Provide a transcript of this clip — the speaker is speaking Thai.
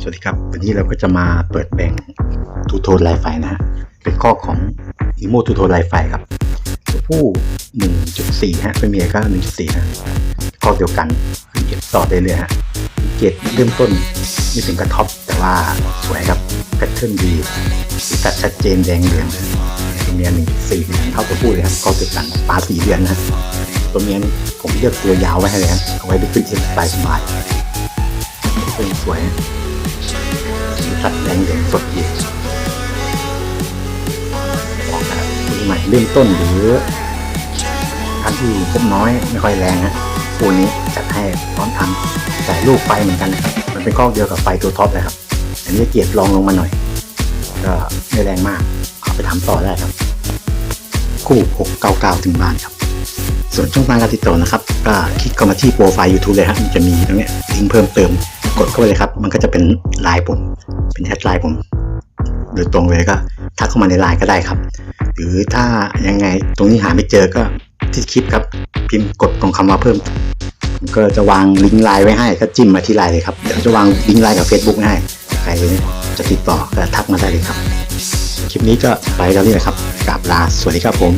สวัสดีครับ วันนี้เราก็จะมาเปิดแบ่งทูโทนไลไฟนะฮะ เป็นข้อของ i m o ทูโทนไลไฟครับ ตัวผู้ 1.4 ฮะเป็นเมียก็ 1.4 ฮะ ข้อเดียวกันเก็บต่อได้เลยฮะ เกรดเริ่มต้นไม่ถึงกระท็อปแต่ว่าสวยครับแพทเทิร์นดีสีสัดชัดเจนแดงเหลืองเป็นเมีย 1.4 เท่าตัวผู้เลยครับข้อเดียวกันปลาสีเดือนนะ ตัวเมียผมเลือกตัวยาวไว้ให้เลยฮะเอาไว้ไปขึ้นเอ็นสบายสบาย เป็นสวยสีสัดแดงเหลืองสดดีออกแบบมือใหม่เริ่มต้นหรือท่านที่พบน้อยไม่ค่อยแรงฮะตัวนี้จัดให้พร้อมทำแต่ลูกไฟเหมือนกันนะครับมันเป็นข้อเดียวกับไฟตัวท็อปเลยครับ อันนี้เกียร์ลองลงมาหน่อย ก็ไม่แรงมากเอาไปทำต่อได้ครับ คู่ 699 ถึงบ้านครับส่วนช่องทางการติดต่อนะครับ ก็คลิกเข้ามาที่โปรไฟล์ YouTube เลยครับมันจะมีตรงนี้ลิงก์เพิ่มเติม กดเข้าไปเลยครับ มันก็จะเป็นไลน์ผม เป็นแอดไลน์ผมโดยตรงเลยก็ทักเข้ามาในไลน์ก็ได้ครับ หรือถ้ายังไงตรงนี้หาไม่เจอก็ที่คลิปครับ พิมพ์กดตรงคำว่าเพิ่มผมก็จะวางลิงก์ไลน์ไว้ให้ก็จิ้มมาที่ไลน์เลยครับเดี๋ยวจะวางลิงก์ไลน์กับ Facebook ให้ใครจะติดต่อก็ทักมาได้เลยครับ คลิปนี้ก็ไปแล้วนี่แหละครับกราบลาสวัสดีครับผม